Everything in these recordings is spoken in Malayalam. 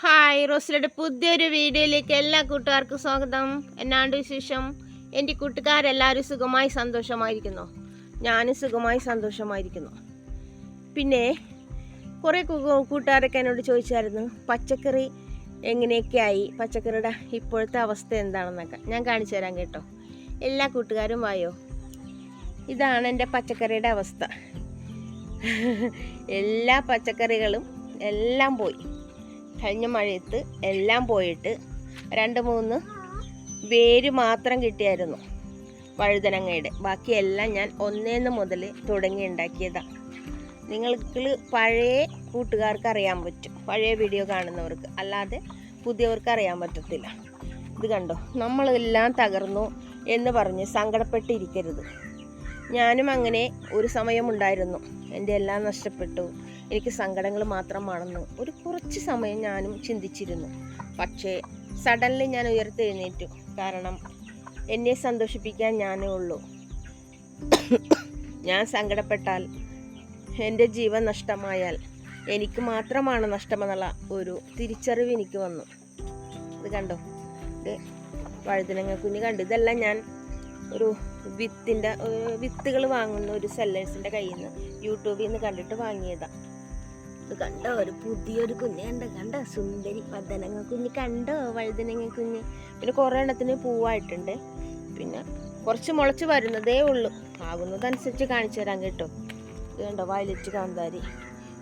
ഹായ് റോസിലയുടെ പുതിയൊരു വീഡിയോയിലേക്ക് എല്ലാ കൂട്ടുകാർക്കും സ്വാഗതം. എന്നാണ്ട് വിശേഷം? എന്റെ കൂട്ടുകാരെല്ലാവരും സുഖമായി സന്തോഷമായിരിക്കുന്നു. ഞാനും സുഖമായി സന്തോഷമായിരിക്കുന്നു. പിന്നെ കുറേ കൂട്ടുകാരൊക്കെ എന്നോട് ചോദിച്ചായിരുന്നു പച്ചക്കറി എങ്ങനെയൊക്കെയായി? പച്ചക്കറിയുടെ ഇപ്പോഴത്തെ അവസ്ഥ എന്താണെന്നൊക്കെ. ഞാൻ കാണിച്ചു തരാം കേട്ടോ. എല്ലാ കൂട്ടുകാരും വായോ? ഇതാണ് എന്റെ പച്ചക്കറിയുടെ അവസ്ഥ. എല്ലാ പച്ചക്കറികളും എല്ലാം പോയി. കഴിഞ്ഞ മഴയത്ത് എല്ലാം പോയിട്ട് രണ്ട് മൂന്ന് വേര് മാത്രം കിട്ടിയായിരുന്നു വഴുതനങ്ങയുടെ. ബാക്കിയെല്ലാം ഞാൻ ഒന്നേന്ന് മുതൽ തുടങ്ങി ഉണ്ടാക്കിയതാണ് നിങ്ങൾക്ക് പഴയ കൂട്ടുകാർക്ക് അറിയാൻ പറ്റും. പഴയ വീഡിയോ കാണുന്നവർക്ക്. അല്ലാതെ പുതിയവർക്ക് അറിയാൻ പറ്റത്തില്ല. ഇത് കണ്ടോ? നമ്മളെല്ലാം തകർന്നു എന്ന് പറഞ്ഞ് സങ്കടപ്പെട്ടിരിക്കരുത്. ഞാനും അങ്ങനെ ഒരു സമയമുണ്ടായിരുന്നു എന്റെ എല്ലാം നഷ്ടപ്പെട്ടു. എനിക്ക് സങ്കടങ്ങൾ മാത്രമാണെന്ന് ഒരു കുറച്ച് സമയം ഞാനും ചിന്തിച്ചിരുന്നു. പക്ഷേ സഡൻലി ഞാൻ ഉയർത്തെഴുന്നേറ്റു. കാരണം എന്നെ സന്തോഷിപ്പിക്കാൻ ഞാനേ ഉള്ളൂ. ഞാൻ സങ്കടപ്പെട്ടാൽ എന്റെ ജീവൻ നഷ്ടമായാൽ എനിക്ക് മാത്രമാണ് നഷ്ടമെന്നുള്ള ഒരു തിരിച്ചറിവ് എനിക്ക് വന്നു. ഇത് കണ്ടോ? ഇത് കുഞ്ഞ് കണ്ടു? ഇതെല്ലാം ഞാൻ ഒരു വിത്തിന്റെ വിത്തുകൾ വാങ്ങുന്ന ഒരു സെല്ലേഴ്സിന്റെ കയ്യിൽ നിന്ന് യൂട്യൂബിൽ നിന്ന് കണ്ടിട്ട് വാങ്ങിയതാ. ഇത് കണ്ടോ? ഒരു പുതിയൊരു കുഞ്ഞ് കണ്ടോ? കണ്ടോ? സുന്ദരി വഴുതനങ്ങ കുഞ്ഞ്. കണ്ടോ? വഴുതനങ്ങ കുഞ്ഞ്. പിന്നെ കുറേ എണ്ണത്തിന് പൂവായിട്ടുണ്ട്. പിന്നെ കുറച്ച് മുളച്ച് വരുന്നതേ ഉള്ളൂ. ആകുന്നതനുസരിച്ച് കാണിച്ചു തരാൻ കേട്ടോ. ഇത് കണ്ടോ? വയലറ്റ് കാന്താരി.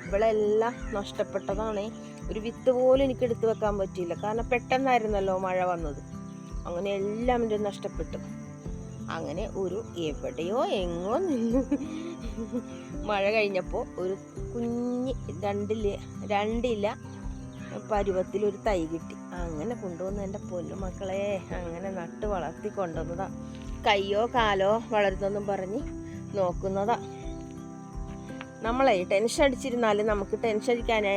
ഇവളെല്ലാം നഷ്ടപ്പെട്ടതാണ്. ഒരു വിത്ത് പോലും എനിക്ക് എടുത്തു വെക്കാൻ പറ്റിയില്ല. കാരണം പെട്ടെന്നായിരുന്നല്ലോ മഴ വന്നത്. അങ്ങനെ എല്ലാം എന്റെ നഷ്ടപ്പെട്ടു. അങ്ങനെ ഒരു എവിടെയോ എങ്ങോ നിന്ന് മഴ കഴിഞ്ഞപ്പോൾ ഒരു കുഞ്ഞ് രണ്ടിൽ രണ്ടില പരുവത്തിൽ ഒരു തൈ കിട്ടി. അങ്ങനെ കൊണ്ടുവന്ന് എന്റെ പൊന്നു മക്കളെ അങ്ങനെ നട്ട് വളർത്തി കൊണ്ടുവന്നതാ. കയ്യോ കാലോ വളരുന്നെന്നും പറഞ്ഞ് നോക്കുന്നതാ. നമ്മളെ ടെൻഷൻ അടിച്ചിരുന്നാൽ നമുക്ക് ടെൻഷൻ അടിക്കാനേ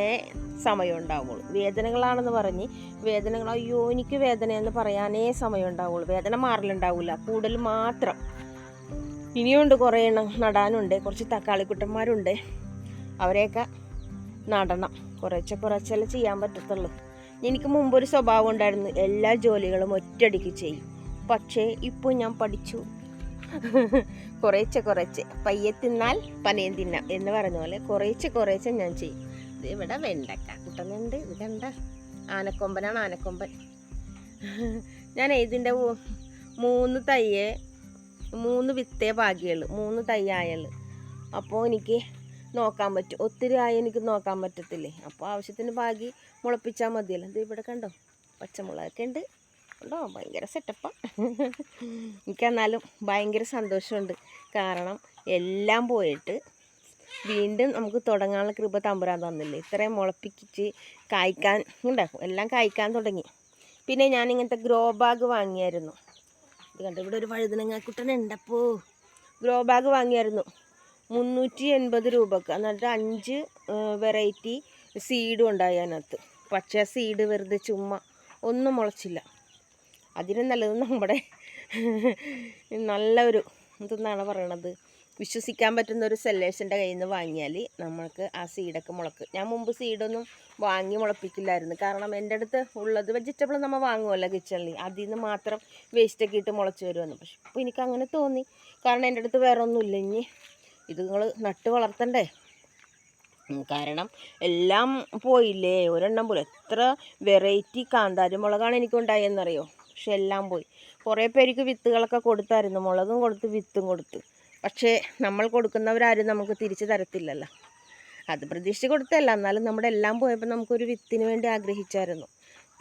സമയം ഉണ്ടാവുള്ളൂ വേദനകളാണെന്ന് പറഞ്ഞ് വേദനകൾ അയ്യോ എനിക്ക് വേദനയെന്ന് പറയാനേ സമയം ഉണ്ടാവുള്ളൂ വേദന മാറലുണ്ടാവില്ല കൂടുതൽ മാത്രം ഇനിയുണ്ട് കുറേ എണ്ണം നടാനുണ്ട്. കുറച്ച് തക്കാളി കുട്ടന്മാരുണ്ട് അവരെയൊക്കെ നടണം. കുറേശ്ശെ കുറച്ചല്ലേ ചെയ്യാൻ പറ്റത്തുള്ളൂ. എനിക്ക് മുമ്പൊരു സ്വഭാവം ഉണ്ടായിരുന്നു എല്ലാ ജോലികളും ഒറ്റയടിക്ക് ചെയ്യും. പക്ഷേ ഇപ്പോൾ ഞാൻ പഠിച്ചു. കുറേശ്ശെ കുറേശ്ശെ പയ്യെ തിന്നാൽ പനയും തിന്നാം എന്ന് പറഞ്ഞ പോലെ കുറേശ്ശെ കുറേശ്ശെ ഞാൻ ചെയ്യും. ഇത് ഇവിടെ വെണ്ടക്ക. കുട്ടനുണ്ട് ഇത് കണ്ട ആനക്കൊമ്പനാണ് ആനക്കൊമ്പൻ. ഞാൻ ഇതിന്റെ മൂന്ന് തയ്യേ മൂന്ന് വിത്തേ ഭാഗ്യമുള്ളൂ മൂന്ന് തയ്യായുള്ളൂ അപ്പോൾ എനിക്ക് നോക്കാൻ പറ്റും. ഒത്തിരി ആയി എനിക്ക് നോക്കാൻ പറ്റത്തില്ലേ? അപ്പോൾ ആവശ്യത്തിന് ഭാഗി മുളപ്പിച്ചാൽ മതിയല്ലോ. ഇത് ഇവിടെ കണ്ടോ? പച്ചമുളകൊക്കെ ഉണ്ട്. ഉണ്ടോ ഭയങ്കര സെറ്റപ്പാണ് എനിക്കെന്നാലും ഭയങ്കര സന്തോഷമുണ്ട്. കാരണം എല്ലാം പോയിട്ട് വീണ്ടും നമുക്ക് തുടങ്ങാനുള്ള കൃപ തമ്പുരാൻ തന്നില്ലേ? ഇത്രയും മുളപ്പിച്ച് കായ്ക്കാൻ ഉണ്ടാക്കും എല്ലാം കായ്ക്കാൻ തുടങ്ങി. പിന്നെ ഞാൻ ഇങ്ങനത്തെ ഗ്രോ ബാഗ് വാങ്ങിയായിരുന്നു. ഇത് കണ്ടോ ഇവിടെ ഒരു വഴുതനങ്ങാക്കുട്ടൻ ഉണ്ടപ്പോ ഗ്രോ ബാഗ് വാങ്ങിയായിരുന്നു. മുന്നൂറ്റി എൺപത് രൂപക്ക്. എന്നിട്ട് അഞ്ച് വെറൈറ്റി സീഡും ഉണ്ടായി അതിനകത്ത്. പക്ഷേ സീഡ് വെറുതെ ചുമ്മാ. ഒന്നും മുളച്ചില്ല. അതിന് നല്ലത് നമ്മുടെ നല്ലൊരു എന്തെന്നാണ് പറയണത്? വിശ്വസിക്കാൻ പറ്റുന്ന ഒരു സെല്ലേഴ്സിന്റെ കയ്യിൽ നിന്ന് വാങ്ങിയാൽ നമ്മൾക്ക് ആ സീഡൊക്കെ മുളക്ക്. ഞാൻ മുമ്പ് സീഡൊന്നും വാങ്ങി മുളപ്പിക്കില്ലായിരുന്നു. കാരണം എന്റെ അടുത്ത് ഉള്ളത് വെജിറ്റബിൾ നമ്മൾ വാങ്ങുമല്ലോ കിച്ചണിൽ. അതിൽ നിന്ന് മാത്രം വേസ്റ്റൊക്കെ ഇട്ട് മുളച്ച് വരുമെന്ന് പക്ഷെ ഇപ്പോൾ എനിക്ക് അങ്ങനെ തോന്നി. കാരണം എന്റെ അടുത്ത് വേറെ ഒന്നുമില്ല ഇനി ഇത് നിങ്ങൾ നട്ട് വളർത്തണ്ടേ? കാരണം എല്ലാം പോയില്ലേ? ഒരെണ്ണം പോലും. എത്ര വെറൈറ്റി കാന്താരി മുളകാണ് എനിക്കുണ്ടായെന്നറിയോ? പക്ഷെ എല്ലാം പോയി. കുറേ പേർക്ക് വിത്തുകളൊക്കെ കൊടുത്തായിരുന്നു. മുളകും കൊടുത്ത് വിത്തും കൊടുത്ത്. പക്ഷേ നമ്മൾ കൊടുക്കുന്നവരാരും നമുക്ക് തിരിച്ചു തരത്തില്ലല്ലോ. അത് പ്രതീക്ഷിച്ച് കൊടുത്തല്ല എന്നാലും നമ്മുടെ എല്ലാം പോയപ്പോൾ നമുക്കൊരു വിത്തിന് വേണ്ടി ആഗ്രഹിച്ചായിരുന്നു.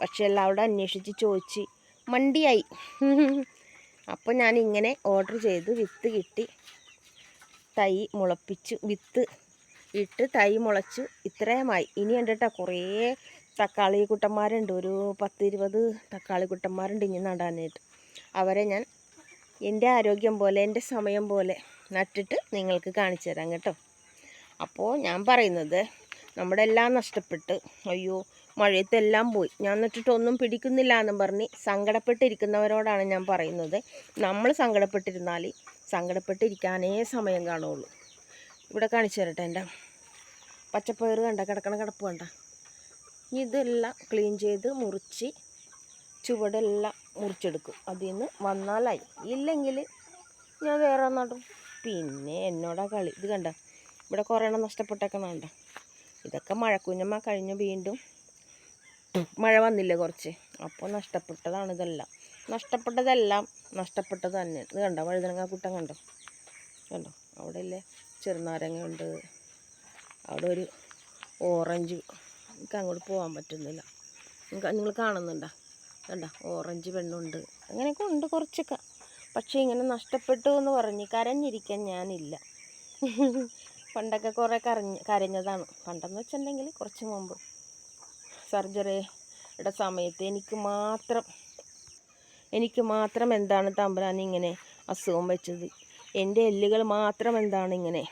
പക്ഷെ എല്ലാവരോടും അന്വേഷിച്ച് ചോദിച്ച് മണ്ടിയായി. അപ്പോൾ ഞാൻ ഇങ്ങനെ ഓർഡർ ചെയ്ത് വിത്ത് കിട്ടി. തൈ മുളപ്പിച്ചു. വിത്ത് ഇട്ട് തൈ മുളച്ച് ഇത്രയുമായി. ഇനി ഉണ്ട് കുറേ തക്കാളി കുട്ടന്മാരുണ്ട്. ഒരു പത്ത് ഇരുപത് തക്കാളി കുട്ടന്മാരുണ്ട് ഇനി നടാനായിട്ട്. അവരെ ഞാൻ എന്റെ ആരോഗ്യം പോലെ എന്റെ സമയം പോലെ നട്ടിട്ട് നിങ്ങൾക്ക് കാണിച്ചു തരാം കേട്ടോ. അപ്പോൾ ഞാൻ പറയുന്നത് നമ്മുടെ എല്ലാം നഷ്ടപ്പെട്ട് അയ്യോ മഴയത്തെല്ലാം പോയി. ഞാൻ നട്ടിട്ടൊന്നും പിടിക്കുന്നില്ല എന്നും പറഞ്ഞ് സങ്കടപ്പെട്ടിരിക്കുന്നവരോടാണ് ഞാൻ പറയുന്നത്. നമ്മൾ സങ്കടപ്പെട്ടിരുന്നാൽ സങ്കടപ്പെട്ടിരിക്കാനേ സമയം കാണുള്ളൂ ഇവിടെ കാണിച്ചു തരട്ടെ എന്റെ പച്ചപ്പയർ കണ്ട കിടക്കണ കിടപ്പ് കണ്ട. ഇതെല്ലാം ക്ലീൻ ചെയ്ത് മുറിച്ച് ചുവടെല്ലാം മുറിച്ചെടുക്കും. അതിൽ നിന്ന് വന്നാലായി. ഇല്ലെങ്കിൽ ഞാൻ വേറെ നടും. പിന്നെ എന്നോടാ കളി. ഇത് കണ്ട? ഇവിടെ കുറേ എണ്ണം നഷ്ടപ്പെട്ടേക്കണണ്ട ഇതൊക്കെ മഴക്കുഞ്ഞമ്മ കഴിഞ്ഞ് വീണ്ടും മഴ വന്നില്ലേ കുറച്ച്. അപ്പോൾ നഷ്ടപ്പെട്ടതാണ് ഇതെല്ലാം. നഷ്ടപ്പെട്ടതെല്ലാം നഷ്ടപ്പെട്ടത് തന്നെ. ഇത് കണ്ടോ? വഴുതനങ്ങ കൂട്ടം കണ്ടോ? കണ്ടോ? അവിടെ ഇല്ലേ ചെറുനാരങ്ങ ഉണ്ട് അവിടെ ഒരു ഓറഞ്ച്. എനിക്ക് അങ്ങോട്ട് പോകാൻ പറ്റുന്നില്ല നിങ്ങൾ കാണുന്നുണ്ടോ? കണ്ട ഓറഞ്ച് പെണ്ണുണ്ട് അങ്ങനെയൊക്കെ ഉണ്ട് കുറച്ചൊക്കെ. പക്ഷേ ഇങ്ങനെ നഷ്ടപ്പെട്ടു എന്ന് പറഞ്ഞ് കരഞ്ഞിരിക്കാൻ ഞാനില്ല. പണ്ടൊക്കെ കുറേ കരഞ്ഞ് കരഞ്ഞതാണ്. പണ്ടെന്ന് വെച്ചിട്ടുണ്ടെങ്കിൽ കുറച്ച് മുമ്പ്. സർജറിയുടെ സമയത്ത് എനിക്ക് മാത്രം എനിക്ക് മാത്രം എന്താണ് തമ്പുരാൻ ഇങ്ങനെ അസുഖം വെച്ചത്? എന്റെ എല്ലുകൾ മാത്രം എന്താണ് ഇങ്ങനെ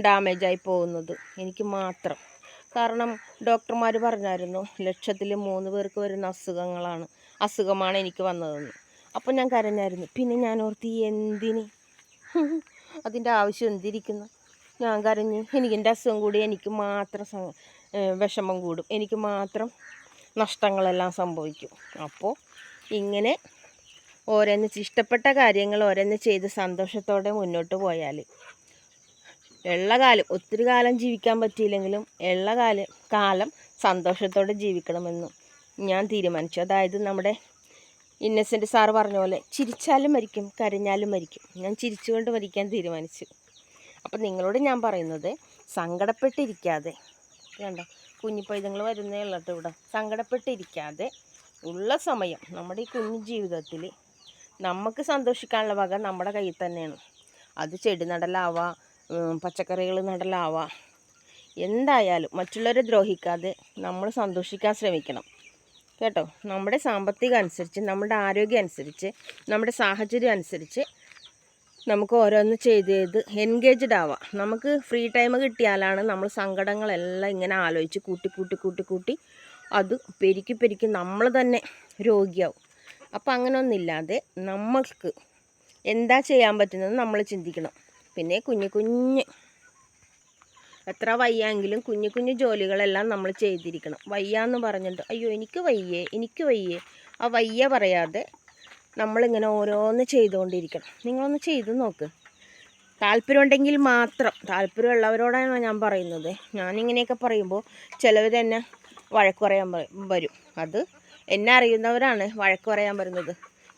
ഡാമേജായി പോകുന്നത്? എനിക്ക് മാത്രം. കാരണം ഡോക്ടർമാർ പറഞ്ഞായിരുന്നു ലക്ഷത്തിൽ മൂന്ന് പേർക്ക് വരുന്ന അസുഖങ്ങളാണ്. അസുഖമാണ് എനിക്ക് വന്നതെന്ന്. അപ്പോൾ ഞാൻ കരഞ്ഞായിരുന്നു പിന്നെ ഞാൻ ഓർത്ത് എന്തിന്? അതിന്റെ ആവശ്യം എന്തിരിക്കുന്നു? ഞാൻ കരഞ്ഞ് എനിക്ക് എന്റെ അസുഖം കൂടി എനിക്ക് മാത്രം വിഷമം കൂടും. എനിക്ക് മാത്രം നഷ്ടങ്ങളെല്ലാം സംഭവിക്കും. അപ്പോൾ ഇങ്ങനെ ഓരോന്ന് ഇഷ്ടപ്പെട്ട കാര്യങ്ങൾ ഓരോന്ന് ചെയ്ത് സന്തോഷത്തോടെ മുന്നോട്ട് പോയാൽ ഉള്ള കാലം ഒത്തിരി കാലം ജീവിക്കാൻ പറ്റിയില്ലെങ്കിലും എള്ളകാലം കാലം സന്തോഷത്തോടെ ജീവിക്കണമെന്നും ഞാൻ തീരുമാനിച്ചു. അതായത് നമ്മുടെ ഇന്നസെന്റ് സാറ് പറഞ്ഞ പോലെ ചിരിച്ചാലും മരിക്കും കരഞ്ഞാലും മരിക്കും. ഞാൻ ചിരിച്ചുകൊണ്ട് മരിക്കാൻ തീരുമാനിച്ചു. അപ്പം നിങ്ങളോട് ഞാൻ പറയുന്നത് സങ്കടപ്പെട്ടിരിക്കാതെ കണ്ടോ? കുഞ്ഞിപ്പൈതങ്ങൾ വരുന്നേ ഉള്ളത് ഇവിടെ. സങ്കടപ്പെട്ടിരിക്കാതെ ഉള്ള സമയം നമ്മുടെ ഈ കുഞ്ഞു ജീവിതത്തിൽ നമുക്ക് സന്തോഷിക്കാനുള്ള വക നമ്മുടെ കയ്യിൽ തന്നെയാണ്. അത് ചെടി നടലാവാം പച്ചക്കറികൾ നടലാവാം. എന്തായാലും മറ്റുള്ളവരെ ദ്രോഹിക്കാതെ നമ്മൾ സന്തോഷിക്കാൻ ശ്രമിക്കണം. കേട്ടോ? നമ്മുടെ സാമ്പത്തികം അനുസരിച്ച് നമ്മുടെ ആരോഗ്യം അനുസരിച്ച് നമ്മുടെ സാഹചര്യം അനുസരിച്ച് നമുക്ക് ഓരോന്ന് ചെയ്ത് ചെയ്ത് എൻഗേജ്ഡ് ആവാം. നമുക്ക് ഫ്രീ ടൈം കിട്ടിയാലാണ് നമ്മൾ സങ്കടങ്ങളെല്ലാം ഇങ്ങനെ ആലോചിച്ച് കൂട്ടി കൂട്ടി കൂട്ടി കൂട്ടി അത് പെരുക്കി പെരുക്കി നമ്മൾ തന്നെ രോഗിയാവും. അപ്പം അങ്ങനെ ഒന്നില്ലാതെ നമ്മൾക്ക് എന്താ ചെയ്യാൻ പറ്റുന്നത് നമ്മൾ ചിന്തിക്കണം. പിന്നെ കുഞ്ഞു കുഞ്ഞ്. എത്ര വയ്യാങ്കിലും കുഞ്ഞു കുഞ്ഞു ജോലികളെല്ലാം നമ്മൾ ചെയ്തിരിക്കണം. വയ്യ എന്ന് പറഞ്ഞിട്ട് അയ്യോ എനിക്ക് വയ്യേ എനിക്ക് വയ്യേ. ആ വയ്യ പറയാതെ നമ്മളിങ്ങനെ ഓരോന്ന് ചെയ്തുകൊണ്ടിരിക്കണം. നിങ്ങളൊന്ന് ചെയ്തു നോക്ക്. താല്പര്യമുണ്ടെങ്കിൽ മാത്രം. താല്പര്യമുള്ളവരോടാണ് ഞാൻ പറയുന്നത്. ഞാനിങ്ങനെയൊക്കെ പറയുമ്പോൾ ചിലവർ എന്നെ വഴക്ക് പറയാൻ വരും. അത് എന്നെ അറിയുന്നവരാണ് വഴക്ക് പറയാൻ വരുന്നത്.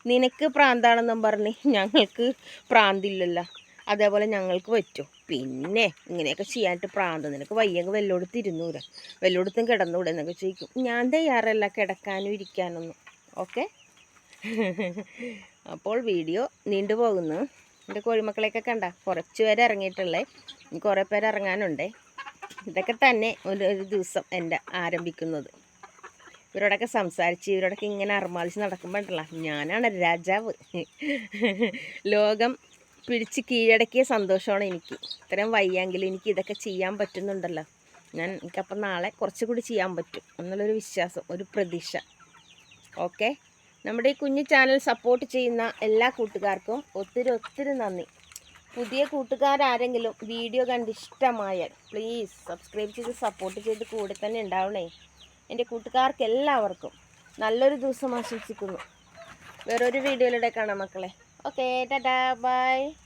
നിനക്ക് പ്രാന്താണെന്നും പറഞ്ഞ് ഞങ്ങൾക്ക് പ്രാന്തില്ലല്ലോ. അതേപോലെ ഞങ്ങൾക്ക് പറ്റും. പിന്നെ ഇങ്ങനെയൊക്കെ ചെയ്യാനായിട്ട് പ്രാന്തം. നിനക്ക് വയ്യെങ്കിൽ വല്ലോടത്ത് ഇരുന്നൂര വല്ലോടത്തും കിടന്നൂടെ എന്നൊക്കെ ചോദിക്കും. ഞാൻ തയ്യാറല്ല കിടക്കാനും ഇരിക്കാനൊന്നും. ഓക്കെ? അപ്പോൾ വീഡിയോ നീണ്ടുപോകുന്നു എന്റെ കോഴിമക്കളെയൊക്കെ കണ്ട കുറച്ച് പേര് ഇറങ്ങിയിട്ടുള്ളേ. കുറേ പേര് ഇറങ്ങാനുണ്ടേ. ഇതൊക്കെ തന്നെ ഒരു ഒരു ദിവസം എന്റെ ആരംഭിക്കുന്നത്. ഇവരോടൊക്കെ സംസാരിച്ച് ഇവരോടൊക്കെ ഇങ്ങനെ അർമാദിച്ച് നടക്കുമ്പോഴല്ല ഞാനാണ് രാജാവ്. ലോകം പിടിച്ച് കീഴടക്കിയ സന്തോഷമാണ് എനിക്ക്. ഇത്രയും വയ്യെങ്കിലും എനിക്ക് ഇതൊക്കെ ചെയ്യാൻ പറ്റുന്നുണ്ടല്ലോ. ഞാൻ എനിക്കപ്പം നാളെ കുറച്ചുകൂടി ചെയ്യാൻ പറ്റും എന്നുള്ളൊരു വിശ്വാസം ഒരു പ്രതീക്ഷ. ഓക്കെ? നമ്മുടെ ഈ കുഞ്ഞു ചാനൽ സപ്പോർട്ട് ചെയ്യുന്ന എല്ലാ കൂട്ടുകാർക്കും ഒത്തിരി ഒത്തിരി നന്ദി. പുതിയ കൂട്ടുകാരാരെങ്കിലും വീഡിയോ കണ്ട് ഇഷ്ടമായാൽ പ്ലീസ് സബ്സ്ക്രൈബ് ചെയ്ത് സപ്പോർട്ട് ചെയ്ത് കൂടെ തന്നെ ഉണ്ടാവണേ. എന്റെ കൂട്ടുകാർക്ക് എല്ലാവർക്കും നല്ലൊരു ദിവസം ആശംസിക്കുന്നു. വേറൊരു വീഡിയോയിലൂടെ കാണാം മക്കളെ. Okay, da da, bye.